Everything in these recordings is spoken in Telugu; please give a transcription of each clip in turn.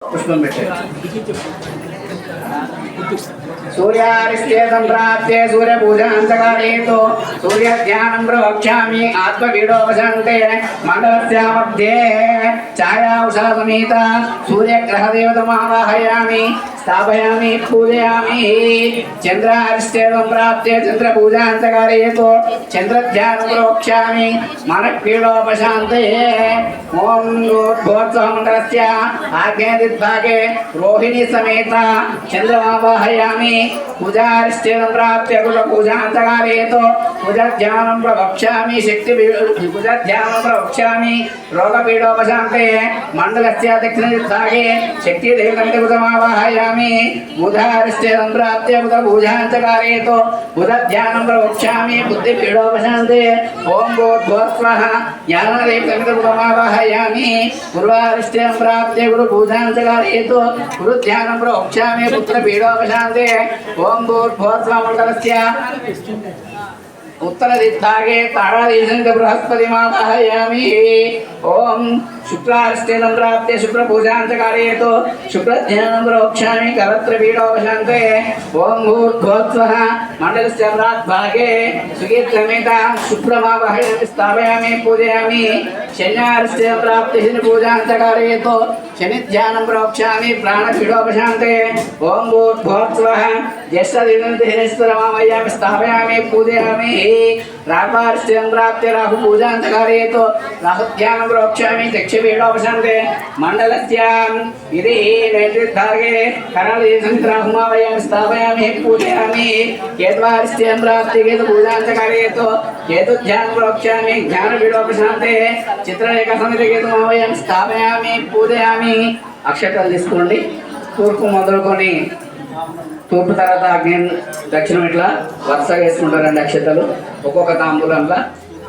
పుష్పం పెట్టారు. సూర్యారిష్టే సంప్రాప్తే సూర్యపూజాంతకారేతో. సూర్యధ్యానం ప్రవక్ష్యామి ఆత్మవీడోపశాంతే మండలస్య మధ్యే ఛాయా ఉషా సమేత సూర్యగ్రహదేవతమావాహయామి. स्थापयामि, पूजयामि। चन्द्रार्श्येवं प्राप्य चन्द्रपूजां कारयतु चन्द्रध्यानं प्रोक्ष्यामि मनक्रीडोपशान्तये ॐ लोद्भोत्सवमण्डलस्य आज्ञे रोहिणी समेता चन्द्रमावाहयामि। पूजार्श्येवं प्राप्य कुलपूजां कारयतु मंडल प्रवक्ष्यामि शक्ति कुजध्यानं प्रवक्ष्यामि। रोगपीडोपशान्तये मण्डलस्य బుధమావాహయామి బుధారిష్టేనం ప్రాప్య బుధ పూజాంతకారేతో బుధధ్యానం ప్రవక్ష్యామి బుద్ధి బుద్ధిపీడోపశాంతే ఓం భూర్భువస్వః జ్ఞానదేవతంతి బుధమావాహయామి ప్రాప్య గురు పూజాంతకారేతో గురుధ్యానం ప్రవక్ష్యామి పుత్ర పుత్రపీడోపశాంతే ఓం భూర్భువస్వమండలస్య उत्तर दिशागे तारा दिशन के बृहस्पति माता है यामी ओम शुक्लार्ष्टे नम्राप्ते शुक्र पूजांत कार्य तो शुक्र ध्यान नम्र उपचामी करत्र बीड़ो वशंते ओम भूर गोत्वा मंडल स्चंद्रात भागे सुगीत समेता शुक्र उत्तरदिग्भागे तारादीशन्त बृहस्पतिमातः यामि ॐ शुक्लास्ते तन्द्राप्ते शुक्लपूजान्तकारयेतु शुक्लध्यानं प्रोक्षामि करत्रपीडोपशान्ते ॐ भूर्ध्वोत्सः मण्डलश्चन्द्राद्भागे सुकीर्तमेतां शुक्रमावहयामि स्थापयामि, पूजयामि। शनिवारस्य प्राप्ति शनिपूजान्तकारयेतु शनिध्यानं प्रोक्षामि, प्राणपीडोपशान्ते। ॐ भूर्ध्वोत्सवः ज्येष्ठदिनन्तहिरेश्वरमामयामि पूजे पूजयामि। रापार्श्चं प्राप्य राहु पूजान्तकार्येतो राहुध्यानं प्रोक्षामि चक्षुपीडोपशान्ते मण्डलस्याम् इति नैतिर्भागे करणदेशन्तराहुमावयामि स्थापयामि पूजयामि केत्वार्श्चं प्राप्ति केतु पूजान्तकार्येतो केतुध्यानं प्रोक्षामि ज्ञानपीडोपशान्ते చిత్రలేఖసమితి కేతుమావయామి స్థాపయామి పూజయామి అక్షతలు తీసుకోండి తూర్పు మొదలుకొని తూర్పు తర్వాత అగ్ని దక్షిణం ఇట్లా వరుస వేసుకుంటారండి అక్షతలు. ఒక్కొక్క తాంబూలంలో.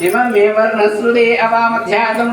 इममेव नस्रुदे अवामध्यातं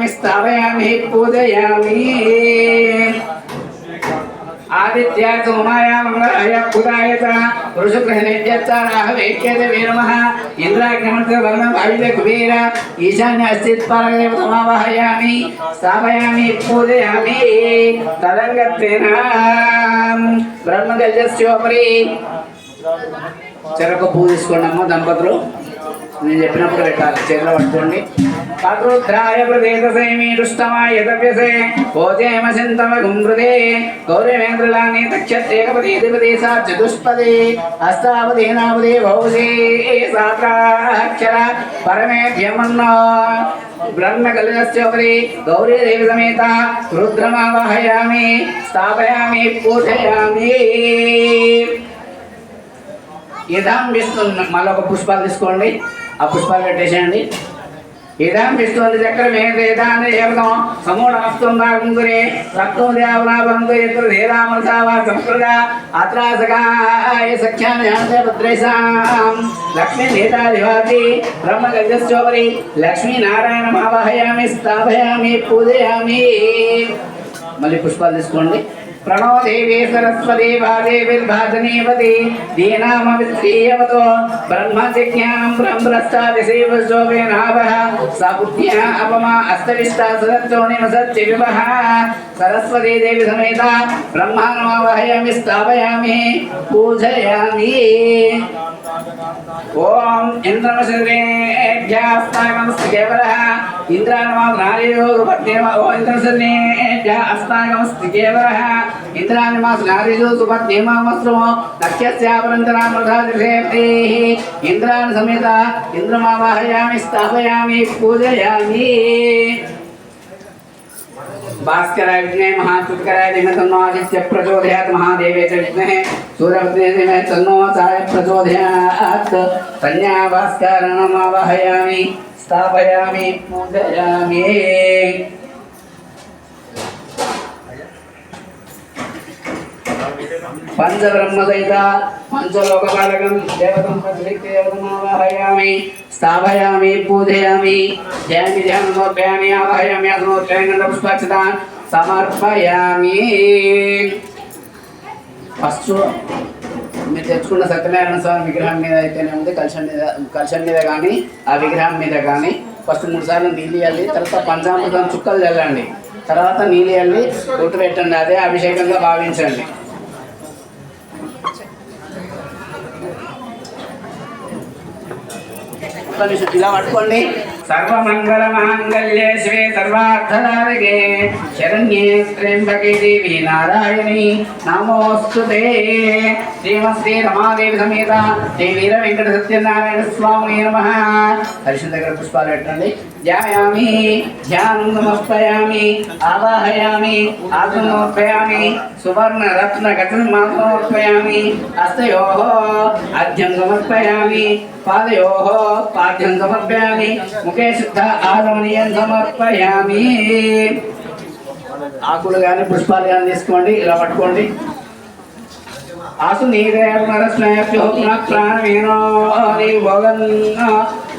ఈశాన్యమావయామి స్థాపయామి పూజయామి. ఆదిత్య సోమాయ మంగళాయ బుధాయ చ వృషగ్రహణేత్యారాహ వేక్యతే మే వర్ణ వాయుద కుబేర ఈశాన్య అస్థిత్ పరదేవతమావాహయామి స్థాపయామి పూజయామి. తదంగత్వేన బ్రహ్మగజస్యోపరి. చెరకు పువ్వు అమ్మ దంపతులు. నేను చెప్పినప్పుడు పెట్టాలి చేతిలో పట్టుకోండి. పద్రుద్రాయ ప్రదేశసేమీరుష్టమాయ దవ్యసే భోజేమ చింతమ గుంహృదే గౌరవేంద్రలాని తక్షత్రేకపదీధిపతి సా చతుష్పదే హస్తావధీనావదే భౌసే సాత్రాక్షర పరమేభ్యమన్నో బ్రహ్మకలినస్యోపరి గౌరీదేవి సమేత రుద్రమావహయామి స్థాపయామి పూజయామి. ఇదాం విష్ణు మళ్ళీ ఒక పుష్పాలు తీసుకోండి. ఆ పుష్పాలు పెట్టేసేయండి ఇదాం విష్ణు చక్ర మేదాన దేవతం సమూఢమస్తం భాగురే రక్తం దేవనాభంగు ఎత్ర దేదామసావా సంస్కృత అత్రాసకాయ సఖ్యాన్ని భద్రేశాం. లక్ష్మీ నేతాధివాసి బ్రహ్మగంజస్యోపరి లక్ష్మీ నారాయణ ఆవాహయామి స్థాపయామి పూజయామి. మళ్ళీ పుష్పాలు తీసుకోండి. प्रणो देवी सरस्वती वादेवीर्भाजनीवती दीनामवित्रीयवतो ब्रह्मजिज्ञानं ब्रह्मस्तादिशैवशोभेनावः सा बुद्ध्या अपमा अस्तविष्टा सदत्तोनिमसत्यविवः सरस्वती देवी समेता ब्रह्माणमावहयामि स्थापयामि पूजयामि ఓం ఇంద్రమశ్రేభ్యాస్తాగమస్తికేవరः ఇంద్రాణమాసనారీయోగపత్నేమ ఓ ఇంద్రమశ్రేభ్యాస్తాగమస్తికేవరः ఇంద్రాణమాసనారీయోగపత్నేమామస్రమో నక్షస్యాపరంతరామృధాదిషేప్తేః ఇంద్రాణ సమేత ఇంద్రమావాహయామి స్థాపయామి పూజయామి भास्कराय विद्महे महात्कृतकराय धीमहि तन्नो आदित्य प्रचोदयात् महादेवे च विद्महे सूर्यपत्ने धीमहि तन्नो छाय प्रचोदयात् कन्या भास्करणमावाहयामि स्थापयामि पूजयामि పంచబ్రహ్మదైత పంచలోకపాలకం దేవతం దేవతమావాహయామి స్థాపయామి పూజయామి జయామి ధ్యానమోర్పయామి ఆవాహయామి అసమోర్పయామి పుష్పాక్షతాన్ సమర్పయామి. ఫస్ట్ మీరు తెచ్చుకున్న సత్యనారాయణ స్వామి విగ్రహం మీద అయితేనే ఉంది కలశం మీద కలశం మీద కానీ ఆ విగ్రహం మీద కానీ. ఫస్ట్ మూడు సార్లు నీళ్ళు ఇవ్వాలి తర్వాత పంచామృతం చుక్కలు చల్లండి. తర్వాత నీళ్ళు ఇవ్వాలి కొట్టు పెట్టండి అదే అభిషేకంగా భావించండి. ఒక్క నిమిషం ఇలా పట్టుకోండి సర్వమంగళమాంగళ్యే శివే సర్వార్థదారకే. శరణ్యే త్ర్యంబకే దేవి నారాయణి. నమోస్తు శ్రీమశ్రీ రమాదేవి సమేత శ్రీ వీర వెంకట సత్యనారాయణ స్వామి నమ. హరిషన్ దగ్గర పుష్పాలు పెట్టండి. ధ్యాయామి ధ్యానం సమర్పయామి ఆవాహయామి ఆత్మనోర్పయామి సువర్ణ రత్న గతం మాత్రమోర్పయామి హస్తయో అధ్యం సమర్పయామి పాదయో పాఠ్యం సమర్పయామి ముఖ శుద్ధ ఆగమనీయం సమర్పయామి. ఆకులు కానీ పుష్పాలు కానీ తీసుకోండి ఇలా పట్టుకోండి. ఆసు నీరేర్మరస్మేభ్యో పునః ప్రాణమేనో నీ భోగన్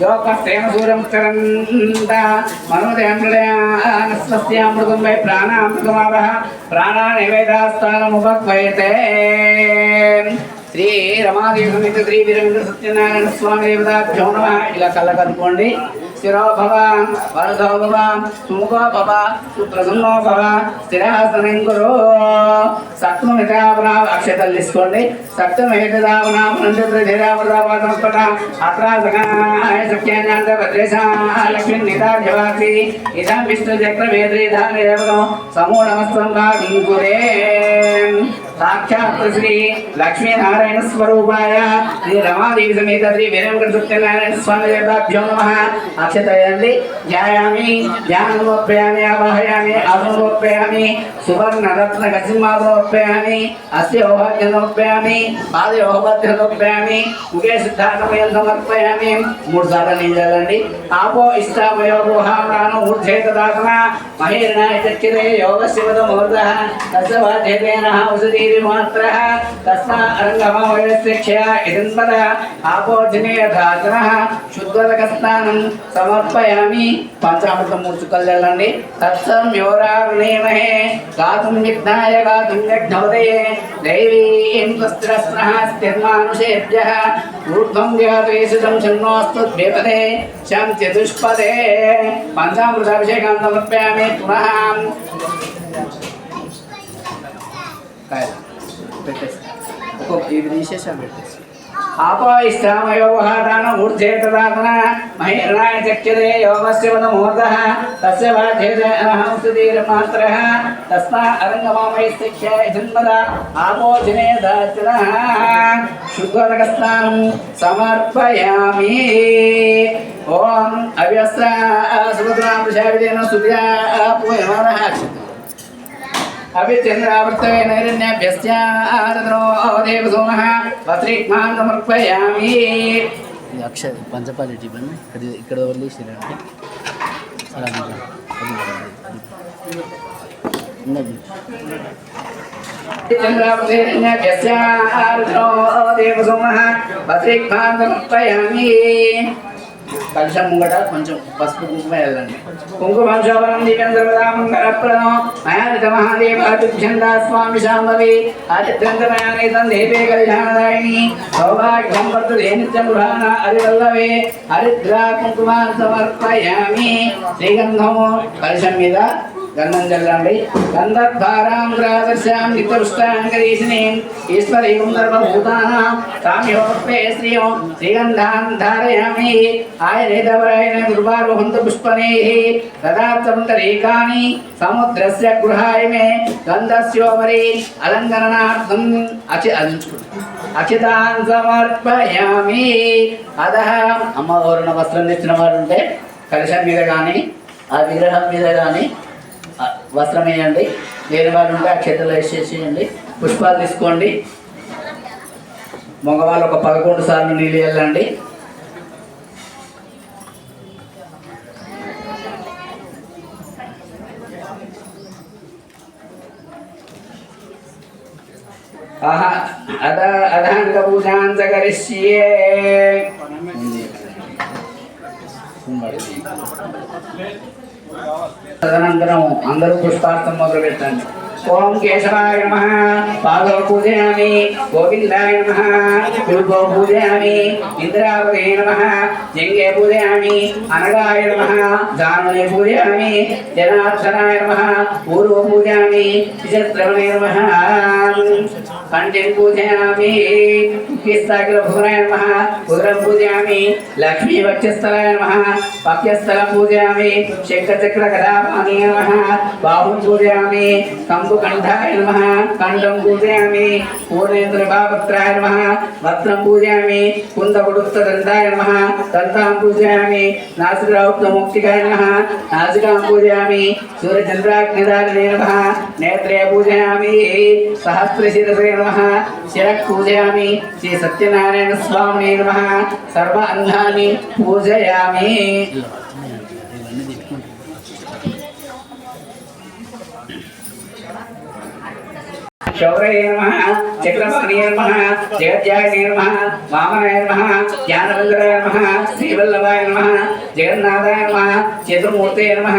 లోకస్తేన సూర్యం చరంత ప్రాణ వై ప్రాణామృతమావహ ప్రాణాని వేదాస్థానముపక్వయతే శ్రీ రమాదేవి సమేత శ్రీ వీరవేంద్ర సత్యనారాయణ స్వామి దేవతాభ్యో నమ. ఇలా కళ్ళ కలుపుకోండి స్థిరో భవ వరదో భవ సుముఖో భవ సుప్రసన్నో భవ స్థిరాసనం కురు సత్వం హితావనా అక్షతలు తీసుకోండి సత్వం హితావనా పునంతృధిరావృతాపట అత్రాసకాయ సఖ్యాన్యాంత భద్రేశ లక్ష్మీ ఇదం విష్ణు చక్ర వేద్రీధాన సమూఢమస్తం కురే సాక్షాత్ శ్రీ లక్ష్మీనారాయణ స్వరూపాయ శ్రీ రమాదేవి సమేత శ్రీ వీరేంద్ర సత్యనారాయణ స్వామి దేవాభ్యో నమ. అక్షతయండి. ధ్యాయామి ధ్యానమోప్యామి ఆవాహయామి ఆత్మోపయామి సువర్ణ రత్న గసిమాదోపయామి అస్య ఓహత్యనోపయామి పాదయోహభద్రనోపయామి ముఖే సిద్ధార్థమయం సమర్పయామి. మూడు సార్లు నేను నీళ్ళండి ఆపో ఇష్టామయో గృహాణాను ఊర్ధేత దాసన మహేర్ణాయ చక్కిరే యోగ శివద ముహూర్త తస్య వాచేతేన ఔషధీరి మాత్ర తస్మా అరంగమవయస్యక్షయ ఇదంబర ఆపోజనే ధాతన శుద్ధోదక స్నానం సమర్పయామి పంచామృతం మూడు చుక్కలు తత్సం యోరారుణేమహే గాతుం విఘ్నాయ గాతుం యజ్ఞోదయే దైవీం స్త్రస్నః ఊర్ధ్వం వ్యాపేషితం షణ్ణోస్తు ద్వేపదే శం చతుష్పదే పంచామృతాభిషేకం సమర్పయామి పునః కాయలు. పెట్టేసి. ఒక్కొక్క ఇది తీసేసాం పెట్టేసి. ఆపోయిష్టామయోగహాదాన ఊర్ధ్వేతదాతన మహిళాయ చక్యతే యోగస్య వద తస్య వాధ్యేతే అనహంసుదీర్మాత్రः తస్మా అరంగమామయస్తిక్ష జన్మద ఆపోజనే దాచనः శుద్ధోదక సమర్పయామి. ఓం అవ్యస్త సుభద్రామృషావిదేన సువ్యా పూయమానः అవిచంద్రావర్తవే నైరణ్యాభ్యస్యాదనో దేవ సోమః పత్రిక్మాన్ సమర్పయామి ఇది అక్షర పంచపాలి ఇవ్వండి ఇక్కడ ఇక్కడ వదిలేసారంటే అలా ఉన్నది చంద్రావర్తేరణ్యాభ్యస్యాదనో దేవ సోమః పత్రిక్మాన్ సమర్పయామి కలుషం ముంగట కొంచెం పసుపు కుంకుమ వెళ్ళండి కుంకుమ శోభనం దీపం సర్వదా మంగళప్రదం మయానిత మహాదేవాభిక్షందా స్వామి శాంభవి. ఆదిత్యంతమయానితం దేవే కళ్యాణదాయిని. సౌభాగ్యం వర్తతే నిత్యం పురాణ హరివల్లవే హరిద్రా కుంకుమాన్ సమర్పయామి. శ్రీగంధము కలుషం మీద గంధం చల్లండి గంధద్వారాం గ్రాదర్శాం నిత్యపుష్టాంగరీషిణీం ఈశ్వరీం సర్వభూతానాం సామ్యోపే శ్రీయం శ్రీగంధాన్ ధారయామి. ఆయనేతవరాయణ దుర్వారోహంత పుష్పనేహి తదార్థమంతరేకాని సముద్రస్య గృహాయ మే గంధస్యోపరి అలంకరణార్థం అచి అంచుకుంటాం అచితాన్ సమర్పయామి. అదహ అమ్మవారు వస్త్రం తెచ్చిన వారు ఉంటే కలశం మీద కానీ ఆ విగ్రహం మీద కానీ వస్త్రం వేయండి లేని వాళ్ళు ఉంటే ఆ వేసేసేయండి పుష్పాలు తీసుకోండి. మగవాళ్ళు ఒక పదకొండు సార్లు నీళ్ళు వెళ్ళండి. ఆహా అద అధాంక పూజాంత కరిష్యే తదనంతరం అందరూ పుష్పార్థం మొదలు పెట్టండి ఓం కేశవాయ నమ పాదవ పూజయామి గోవిందాయ నమ కుల్పో పూజయామి ఇంద్రావతే నమ జంగే పూజయామి అనగాయ నమ దానునే పూజయామి జనార్దనాయ నమ పూర్వ పూజయామి విచిత్రమణే నమ. పండిం పూజయామి ముఖ్యస్థాకిల భువనాయ నమ ఉదరం పూజయామి లక్ష్మీ వక్షస్థలాయ నమ పక్యస్థలం పూజయామి శంఖచక్ర కథాపాణి నమ బాహుం పూజయామి కంబుకంఠాయ నమ కంఠం పూజయామి పూర్ణేంద్ర భావత్రాయ నమ వస్త్రం పూజయామి కుందకుడుక్తదంతాయ నమ దంతాం పూజయామి నాసికాయుక్త ముక్తికాయ నమ నాసికాం పూజయామి సూర్యచంద్రాగ్నిదారిణే నమ నేత్రే పూజయామి సహస్రశిరసే నమ శిరః పూజయామి శ్రీ సత్యనారాయణ స్వామినే నమ సర్వ అంగాన్ని పూజయామి ఇవన్నీ తిప్పుకుంటాం శౌరయ నమ చక్రపాణియ నమ జగత్యాయ నమ వామనాయ నమ జ్ఞానవందరాయ నమ శ్రీవల్లభాయ నమ జగన్నాథాయ నమ చతుర్మూర్తయ నమ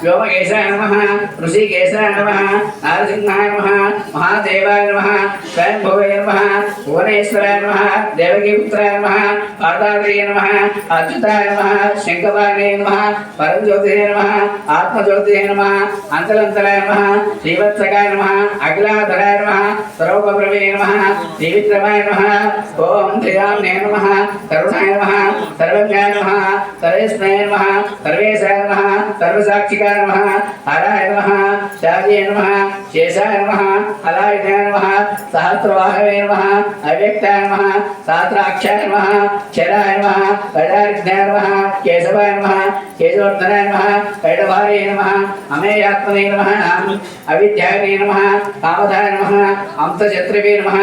వ్యోమకేశాయ నమ ఋషికేశాయ నమ నారసింహాయ నమ మహాదేవాయ నమ స్వయంభవయ నమ భువనేశ్వరాయ నమ దేవకీపుత్రాయ నమ పాదాద్రియ నమ అచ్యుతాయ నమ శంకపాణే నమ పరంజ్యోతిరే నమ ఆత్మజ్యోతిరే నమ అంతలంతరాయ నమ శ్రీవత్సకాయ నమ అఖిలాధరాయ నమ సర్వప్రభే నమ శ్రీవిక్రమాయ నమ ఓం త్రియామ్నే నమ కరుణాయ నమ సర్వజ్ఞాయ నమ సర్వేశ్వర సర్వేశ్వరాయ నమ సర్వేశాయ నమ సర్వసాక్షికాయ నమ హరాయ నమ శాజయ నమ శేషాయ నమ అలాయుధాయ నమ సహస్రవాహవే నమ అవ్యక్తాయ నమ సాత్రాక్షాయ నమ క్షరాయ నమ కడారిజ్ఞాయ నమ కేశవాయ నమ కేశవర్ధనాయ నమ కైడభారే నమ అమేయాత్మనే నమ అవిద్యాయ నమ కామధాయ నమ అంశశత్రవే నమ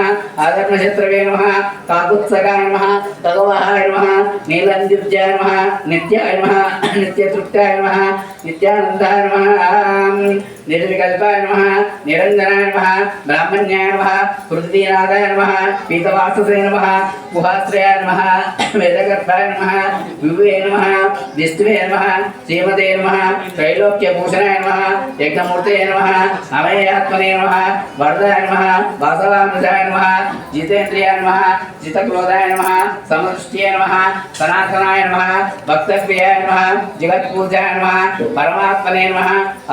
ఆధర్మశత్రవే నమ కాకుత్సకాయ నమ భగవాయ నమ నీలందివ్యాయ నమ నిత్యాయ నమ నిత్యతృప్తాయ నమ నిత్యానందాయ నమ నిర్వికల్పాయ నమ నిరంజనాయ నమ బ్రాహ్మణ్యాయ నమ హృదయనాథాయ నమ పీతవాససే నమ గుహాశ్రయాయ నమ వేదగర్భాయ నమ విభువే నమ విష్ణువే నమ శ్రీమతే నమ త్రైలోక్యభూషణాయ నమ యజ్ఞమూర్తయ నమ అమయాత్మనే నమ వరదాయ నమ వాసవానుజాయ నమ జితేంద్రియాయ నమ జితక్రోధాయ నమ సమదృష్ట్యాయ నమ సనాతనాయ నమ భక్తప్రియాయ నమ జగత్పూజాయ నమ పరమాత్మనే నమ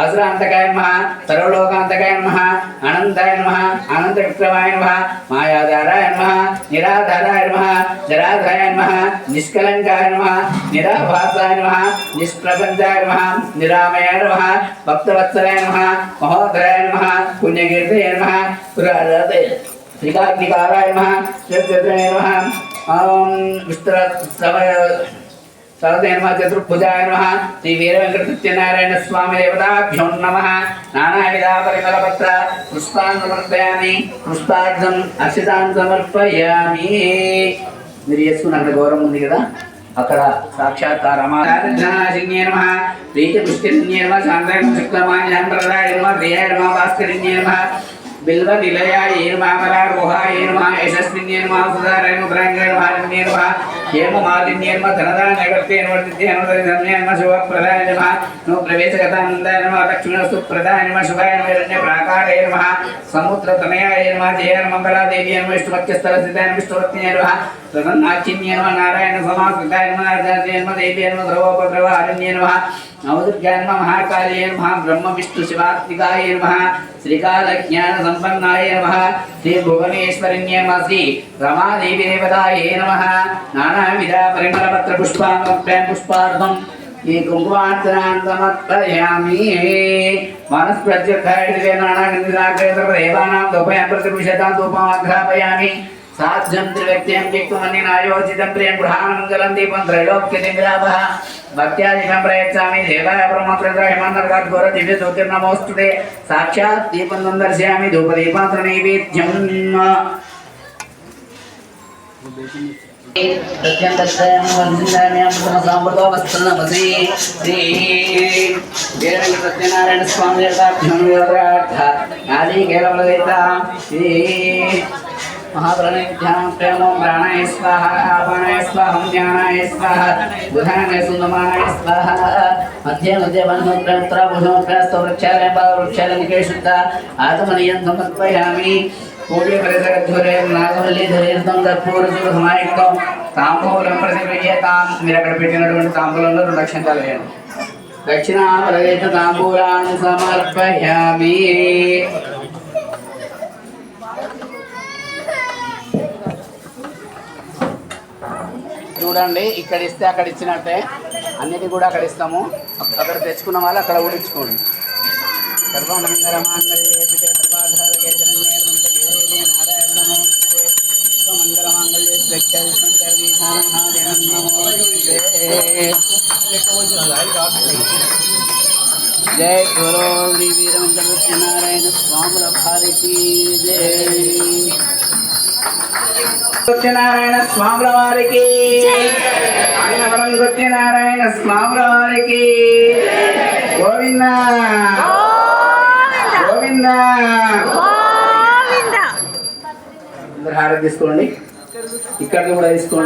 అసురాంతకాయ నమ సర్వలోకాంతకాయ నమ అనంతాయ నమ అనంత విక్రమాయ నమ మాయాధారాయ నమ నిరాధారాయ నమ జరాధాయ నమ నిష్కలంకాయ నమ నిరాభాసాయ నమ నిష్ప్రపంచాయ నమ నిరామయాయ నమ భక్తవత్సలాయ నమ మహోదరాయ నమ పుణ్యకీర్తయ నమ పురాజాతే శ్రీకాగ్నికారాయ నమ శ్రీచంద్రాయ నమ ఓం విస్తర చతుర్భుజాయ నమ శ్రీ వీర సత్యనారాయణ స్వామి దేవతాభ్యో నమ నానావిధా పరిమళపత్ర పుష్పాన్ సమర్పయామి పుష్పార్థం అక్షతాన్ సమర్పయామి మీరు చేసుకున్న అక్కడ గౌరవం ఉంది కదా అక్కడ సాక్షాత్ రమాశిన్యే నమ ప్రీతి పుష్కరిణ్యే నమ శుక్లమాయ నమ భాస్కరిణ్యే నమ బిల్వ నిలయాయ ఏనుమామరారోహాయ నమః యశస్విన్యే నమః సుధారాయ ముద్రాంగాయ నమః నమః హేమ మాలిన్యే నమః ధనదాన నగర్తే నవర్తితే నమః ధన్యే నమః శుభప్రదాయ నమః నో ప్రవేశగతానందాయ నమః లక్ష్మీనస్తు ప్రదాయ నమః శుభాయ నమః హిరణ్య ప్రాకారాయ నమః సంపన్నాయ శ్రీ భువనేశ్వరిణ్యే శ్రీ రమాదేవి దేవతాయ నమ నానావిధ పరిమళ పత్ర పుష్పార్థం ఈ కుంకుమార్చనాన్ని సమర్పయామి మనస్ప్రత్యుత్థాయితే నానాగంధిరాగ్రేతదేవానాం దూపయాం ప్రతిపుషతాం ధూపమాఘ్రాపయామి सात जंत्र व्यक्तियं किक्तुमन्येन आयोजितं प्रियं गृहामङ्गलं दीपं त्रैलोक्यदिव्याभः भक्त्यादिकं प्रयच्छामि देवाय ब्रह्मकृतहिमन्नर्गात् घोर दिव्यज्योतिर्नमोऽस्तु ते साक्षात् दीपं तं दर्शयामि धूपदीपात्रनैवेद्यम् सत्यं तत्सयं वन्दिताम्यां समसामृतो वस्तुनमसि श्री वीरवेङ्कटसत्यनारायणस्वामी यथाभ्यनुयोगार्थ आदि केवलवेता श्री యోగార్థ ఆది కేవలవేత శ్రీ महाप्रणिध्यान प्रेमो प्राणाय स्वाहा आपानाय स्वाहं ज्ञानाय स्वाहा बुधानाय सुन्दमानाय स्वाहा मध्ये मध्ये बन्धोत्रा भुजोत्रा वृक्षालय वृक्षालय निकेशुद्ध आत्मनियं समर्पयामि पूज्य परिसरध्वरे నాగవల్లి ధైర్యం కర్పూరజులు సమాయుక్తం తాంబూలం ప్రతిగృహ్యతాం మీరు అక్కడ పెట్టినటువంటి తాంబూలంలో రెండు లక్షణాలు వేయండి దక్షిణాపరదేశ తాంబూలాన్ని సమర్పయామి చూడండి ఇక్కడ ఇస్తే అక్కడ ఇచ్చినట్టే. అన్నిటి కూడా అక్కడ ఇస్తాము. అక్కడ తెచ్చుకున్న వాళ్ళు అక్కడ కూడా ఇచ్చుకోండి జయ శివే సర్వాధారకే నారాయణ గురు శ్రీ స్వాముల భారతి జయ సత్యనారాయణ స్వాముల వారికి. అన్నవరం సత్యనారాయణ స్వాముల వారికి. గోవింద. గోవింద. అందరు హారతి తీసుకోండి ఇక్కడ కూడా తీసుకోండి.